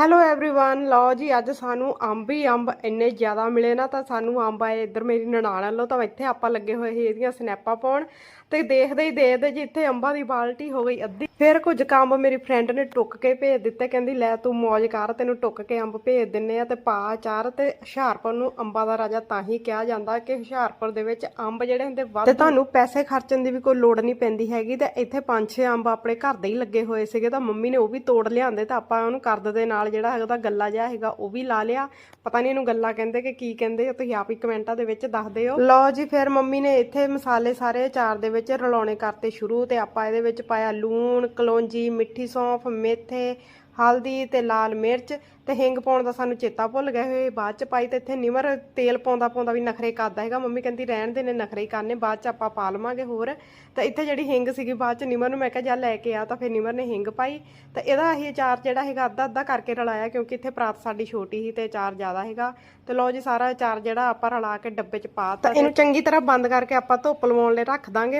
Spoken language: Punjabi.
ਹੈਲੋ एवरीवन ਲਓ ਜੀ ਅੱਜ ਸਾਨੂੰ ਅੰਬ ਹੀ ਅੰਬ ਇੰਨੇ ਜ਼ਿਆਦਾ ਮਿਲੇ ਨਾ ਤਾਂ ਸਾਨੂੰ ਅੰਬ ਆਏ ਇੱਧਰ ਮੇਰੀ ਨਨਾਣ ਵੱਲੋਂ ਤਾਂ ਇੱਥੇ ਆਪਾਂ ਲੱਗੇ ਹੋਏ ਸੀ ਇਹਦੀਆਂ ਸਨੈਪਾਂ ਪਾਉਣ ਤੇ ਦੇਖਦੇ ਹੀ ਦੇਖਦੇ ਜੀ ਇੱਥੇ ਅੰਬਾਂ ਦੀ ਬਾਲਟੀ ਹੋ ਗਈ ਅੱਧੀ ਫਿਰ ਕੁਝ ਕੰਬ ਮੇਰੀ ਫਰੈਂਡ ਨੇ ਟੁੱਕ ਕੇ ਭੇਜ ਦਿੱਤੇ ਕਹਿੰਦੀ ਲੈ ਤੂੰ ਮौज ਕਰ ਤੈਨੂੰ ਟੁੱਕ ਕੇ ਅੰਬ ਭੇਜ ਦਿੰਨੇ ਆ ਤੇ ਪਾ ਚਾਰ ਤੇ ਹੁਸ਼ਿਆਰਪੁਰ ਨੂੰ ਅੰਬਾਂ ਦਾ ਰਾਜਾ ਤਾਂ ਹੀ ਕਿਹਾ ਜਾਂਦਾ ਕਿ ਹੁਸ਼ਿਆਰਪੁਰ ਦੇ ਵਿੱਚ ਅੰਬ ਜਿਹੜੇ ਹੁੰਦੇ ਵੱਧ ਤੇ ਤੁਹਾਨੂੰ ਪੈਸੇ ਖਰਚਣ ਦੀ ਵੀ ਕੋਈ ਲੋੜ ਨਹੀਂ ਪੈਂਦੀ ਹੈਗੀ ਤੇ ਇੱਥੇ ਪੰਜ ਛੇ ਅੰਬ ਆਪਣੇ ਘਰ ਦੇ ਹੀ ਲੱਗੇ ਹੋਏ ਸੀਗੇ ਤਾਂ ਮੰਮੀ ਨੇ ਉਹ ਵੀ ਤੋੜ ਲਿਆਂਦੇ ਤਾਂ ਆਪਾਂ ਉਹਨੂੰ ਕਰਦ ਦੇ ਨਾਲ ਜਿਹੜਾ ਹੈਗਾ ਉਹਦਾ ਗੱਲਾ ਜਿਹਾ ਹੈਗਾ ਉਹ ਵੀ ਲਾ ਲਿਆ। ਪਤਾ ਨਹੀਂ ਇਹਨੂੰ ਗੱਲਾ ਕਹਿੰਦੇ ਕਿ ਕੀ ਕਹਿੰਦੇ ਆ ਤੁਸੀਂ ਆਪ ਹੀ ਕਮੈਂਟਾਂ ਦੇ ਵਿੱਚ ਦੱਸ ਦਿਓ। ਲਓ ਜੀ ਫਿਰ ਮੰਮੀ ਨੇ ਇੱਥੇ ਮਸਾਲੇ ਸਾਰੇ ਅਚਾਰ ਦੇ ਵਿੱਚ ਰਲਾਉਣੇ ਕਰਤੇ ਸ਼ੁਰੂ ਤੇ ਆਪਾਂ ਇਹਦੇ ਵਿੱਚ ਪਾਇਆ ਲੂਣ ਕਲੌਂਜੀ ਮਿੱਠੀ ਸੌਂਫ ਮੇਥੇ ਹਲਦੀ ਤੇ ਲਾਲ ਮਿਰਚ ਤੇ ਹਿੰਗ ਪਾਉਣ ਦਾ ਸਾਨੂੰ ਚੇਤਾ ਭੁੱਲ ਗਿਆ ਹੋਏ। ਬਾਅਦ ਚ ਪਾਈ ਤੇ ਇੱਥੇ ਨਿਮਰ ਤੇਲ ਪਾਉਂਦਾ ਪਾਉਂਦਾ ਵੀ ਨਖਰੇ ਕਰਦਾ ਹੈਗਾ। ਮੰਮੀ ਕਹਿੰਦੀ ਰਹਿਣ ਦੇ ਨੇ ਨਖਰੇ ਕਰਨੇ ਬਾਅਦ ਚ ਆਪਾਂ ਪਾ ਲਵਾਂਗੇ ਹੋਰ। ਤੇ ਇੱਥੇ ਜਿਹੜੀ ਹਿੰਗ ਸੀਗੀ ਬਾਅਦ ਚ ਨਿਮਰ ਨੂੰ ਮੈਂ ਕਿਹਾ ਜਾ ਲੈ ਕੇ ਆ। ਤਾਂ ਫਿਰ ਨਿਮਰ ਨੇ ਹਿੰਗ ਪਾਈ। ਤੇ ਇਹਦਾ ਇਹ ਅਚਾਰ ਜਿਹੜਾ ਹੈਗਾ ਅੱਧਾ ਅੱਧਾ ਕਰਕੇ ਰਲਾਇਆ ਕਿਉਂਕਿ ਇੱਥੇ ਪਰਾਤ ਸਾਡੀ ਛੋਟੀ ਸੀ ਤੇ ਅਚਾਰ ਜ਼ਿਆਦਾ ਹੈਗਾ। ਤੇ ਲਓ ਜੀ ਸਾਰਾ ਅਚਾਰ ਜਿਹੜਾ ਆਪਾਂ ਰਲਾ ਕੇ ਡੱਬੇ ਚ ਪਾਤਾ ਇਹਨੂੰ ਚੰਗੀ ਤਰ੍ਹਾਂ ਬੰਦ ਕਰਕੇ ਆਪਾਂ ਧੁੱਪ ਲਵਾਉਣ ਲਈ ਰੱਖ ਦਾਂਗੇ।